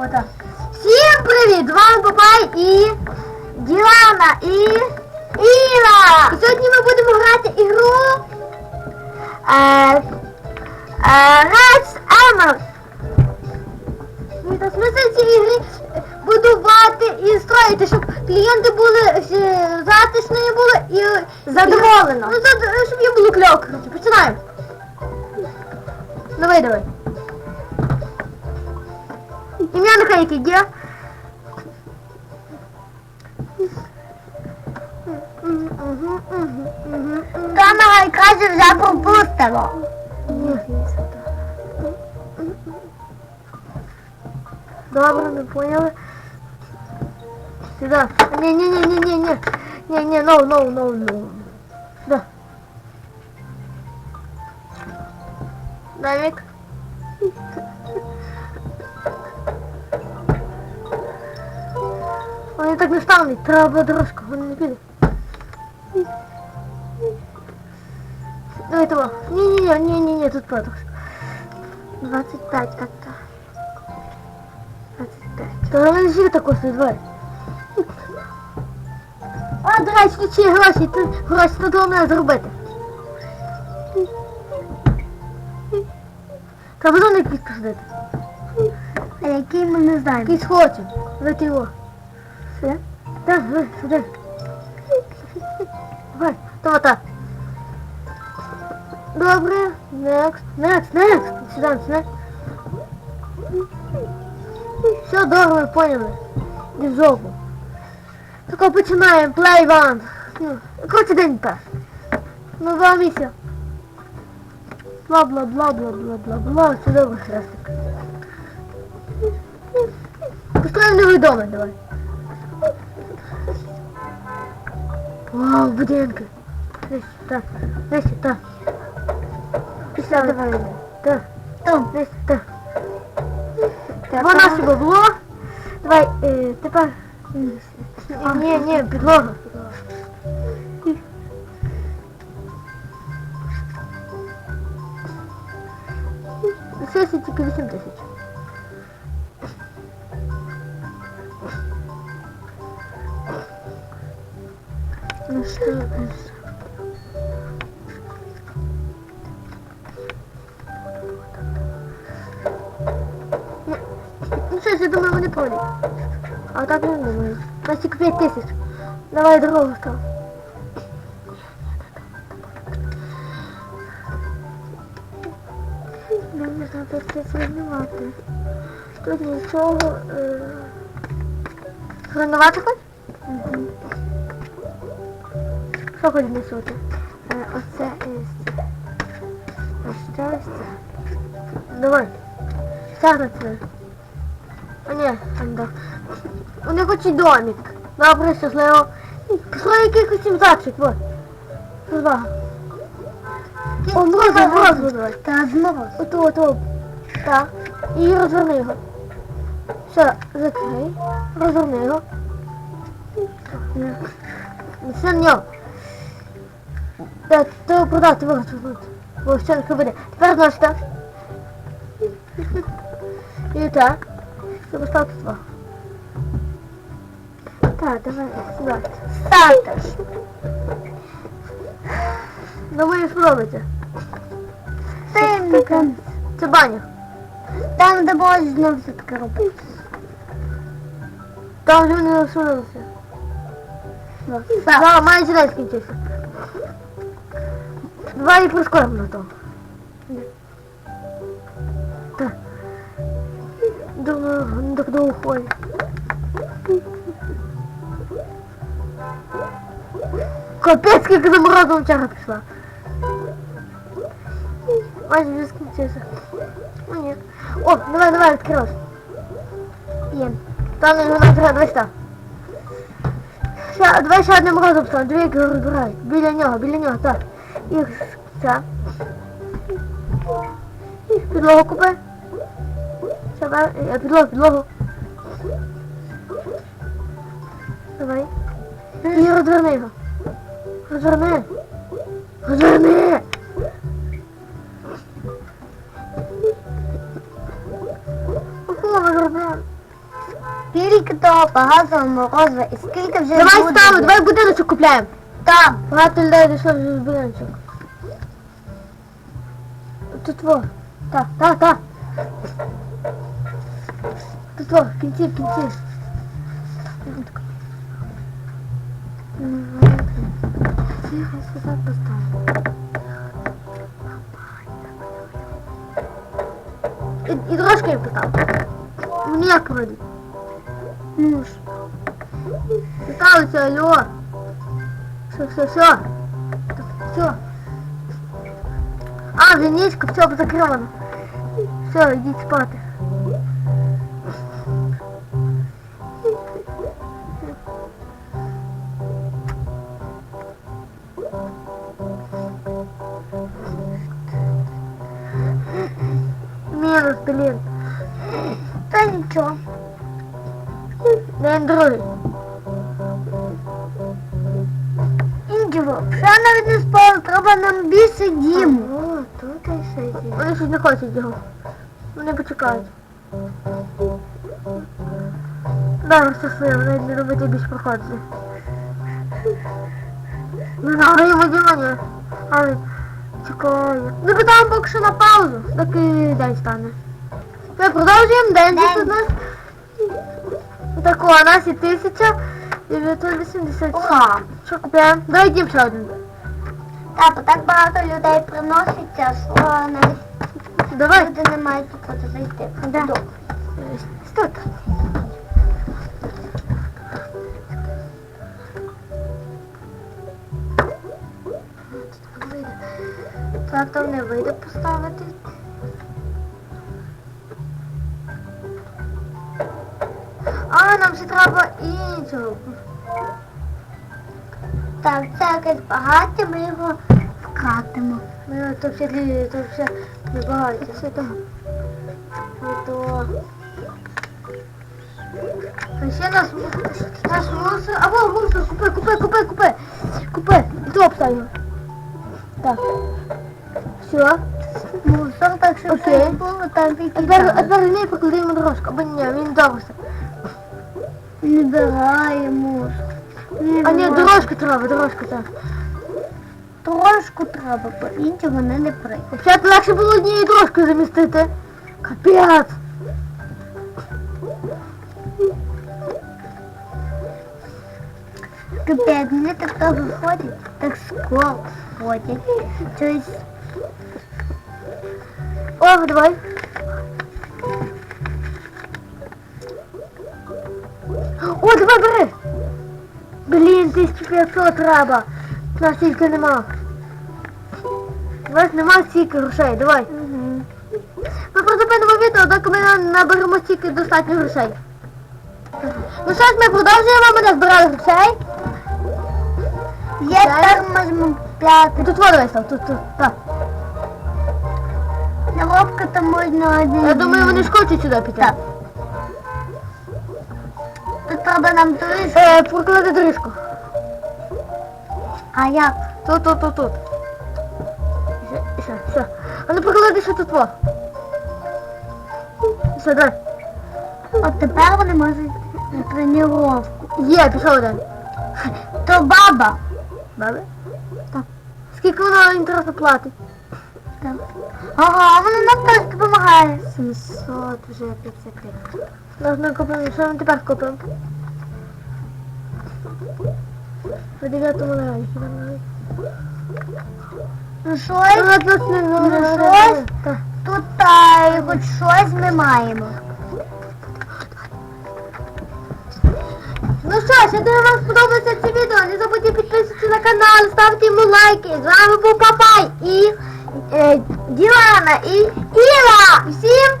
Отак. Всім привіт! З вами Папай і Діана і Іра! І сьогодні ми будемо грати ігру е, е, Rats Emerald. Ну, та Смисл цієї гри будувати і строїти, щоб клієнти були е, затишні були і задоволено. Ну, щоб їм було коротше. Починаємо. Давай, давай. Ім'я нехай яке є. Камера каже, вже пропустимо. Добре, ми поняли. Сюда. Не, не, не, не, не, не. Не, не, no, no, no, no. Сюда. Дамик. Вони так не стануть, треба буде дорожка, вони не підуть. Давай того. Не-не-не, не-не-не, тут подорож. 25 как-то. 25. Та вони всі тако стоїть, давай. А, до речі, ще гроші, тут гроші, тут головне зробити. Треба зону якийсь посадити. А який ми не знаємо. Якийсь хоче. Давайте його. Все? Так, давай, сюди. Давай, то так. Добре, next, next, next. Сюди, сюди. Все, добре, поняли. Іди в. Так починаємо, play one. Ну, коротше день пас. Ну, два місця. Бла бла бла бла бла бла бла. Все добре, хрестик. Построїмо невідомий, давай. Вау, будинки. Десь, так, десь, так. Після давай. Так, там, десь, так. Два нашого було. Давай, е, тепер. Ні, ні, підлога. Сесії тільки 8 тисяч. Ну що, ну що? Ну, Ну що ж, я думаю, вони пройдуть. А так не думаю. У нас тільки 5 тисяч. Давай дорогу став. Нам можна тут це зруйнувати. Тут нічого... Е... Зруйнувати хоч? Що хоч несути? Е, Оце. А що ось це? Давай. Сяг це. А ні, анда. Вони хочуть домик. Добре, щасливо. Пішло якихось сімзачок, вот. Розвага. О, морозиво, морозиво давай. Та знову. Ото, ото. Так. І розверни його. Все, закрий. Розверни його. Все на нього. Так, то продати, вот, вот. Ось все, нехай буде. Тепер наш так. І так. Це поставити два. Так, давай сюди. Старташ. Думаю, сподобається. Тимка. Це баня. Там, де можна все таке робити. Там вже не осудилося. Так. Зараз має сюди скінчився. Два і прискоримо на то. Так. Думаю, не так довго ходить. Капець, скільки за морозом вчора пішла. Майже вже скінчився. Ну ні. О, давай, давай, відкривай. Є. Там не вона треба, давай сюди. Ще, давай ще одним морозом стане, дві які розбирають. Біля нього, біля нього, так. І це. Підлогу купи. Бе- е, підлогу, підлогу. Давай. І розверни його. Розверни. Розверни. Скільки того багатого морозива і скільки вже Давай ставимо, давай будиночок купляємо. Так. Багато людей дійшло вже в будиночок. Тут во. Так, так, так. Тут во, в кінці, в кінці. Тихо, сюди поставимо. І, і дорожки їм поставимо. Мені як пройде? Ну ж. Питалися, алло. Все, все, все. Все. А, вже нічка, все, закривано. Все, йдіть спати. Мінус, блін. Та нічого. День другий. Нічого. Ще навіть не спали, треба нам більше діму. О, тут і є. Вони щось не хочуть його. Вони почекають. Дай все своє, вони не робити більш проходити. Ну, награємо Дімоні. Але чекаю. Ну, питаємо поки що на паузу, доки день стане. Ми продовжуємо день, День. у нас. Так, у нас є 1987. Що купляємо? Давай дім ще один. Тато, так багато людей приноситься, що навіть Давай. люди не мають куди зайти. Да. Так. Так, там не вийде поставити. А, нам ще треба іншого. Так, це якесь багаття, ми його вкатимо. Ну, то все, дві- то все небагато. Все там. Не то. А ще нас, наш мусор. Або мусор, купи, купи, купи, купи. Купи. І то обстав його. Так. Все. Мусор, так що Окей. все було і А тепер, тепер не покладемо дорожку. Або ні, він добре. Не бирає мусор. Не А ні, дорожку треба, дорожку так. Трошку треба, бо інші вони не прийдуть. Взагалі легше було однією дорожкою замістити. Капець. Капець, вони так довго ходять, так скоро ходять. Тобто, О, давай. О, давай бери. Блін, 1500 треба. У нас стільки нема. У нас нема стільки грошей, давай. Ми призупинимо відео, доки ми наберемо стільки достатньо грошей. Ну що ж, ми продовжуємо, ми назбирали грошей. є Так. можемо п'яти. Тут воду вистав, тут, тут, так. На лобка то можна один. Я думаю, вони ж хочуть сюди піти. Так. Тут треба нам турист. Е, проклади доріжку. А як? Тут, тут, тут, тут. Ще, ще. А ну проклади ще тут во. Все, дай. От тепер вони можуть на тренування. Є, пішов один. То баба. Баби? Так. Скільки вона інтересно платить? Так. Ага, вона нам теж допомагає. 700 вже 53. Нас ми купимо, що ми тепер купимо? По 9 левелі. Ну щось, Ну, тут не Ну, щось? Тут та, хоч щось ми маємо. Ну що ж, я думаю, вам сподобалося це відео. Не забудьте підписуватися на канал, ставте йому лайки. З вами був Папай і е, Ділана і Іва. Всім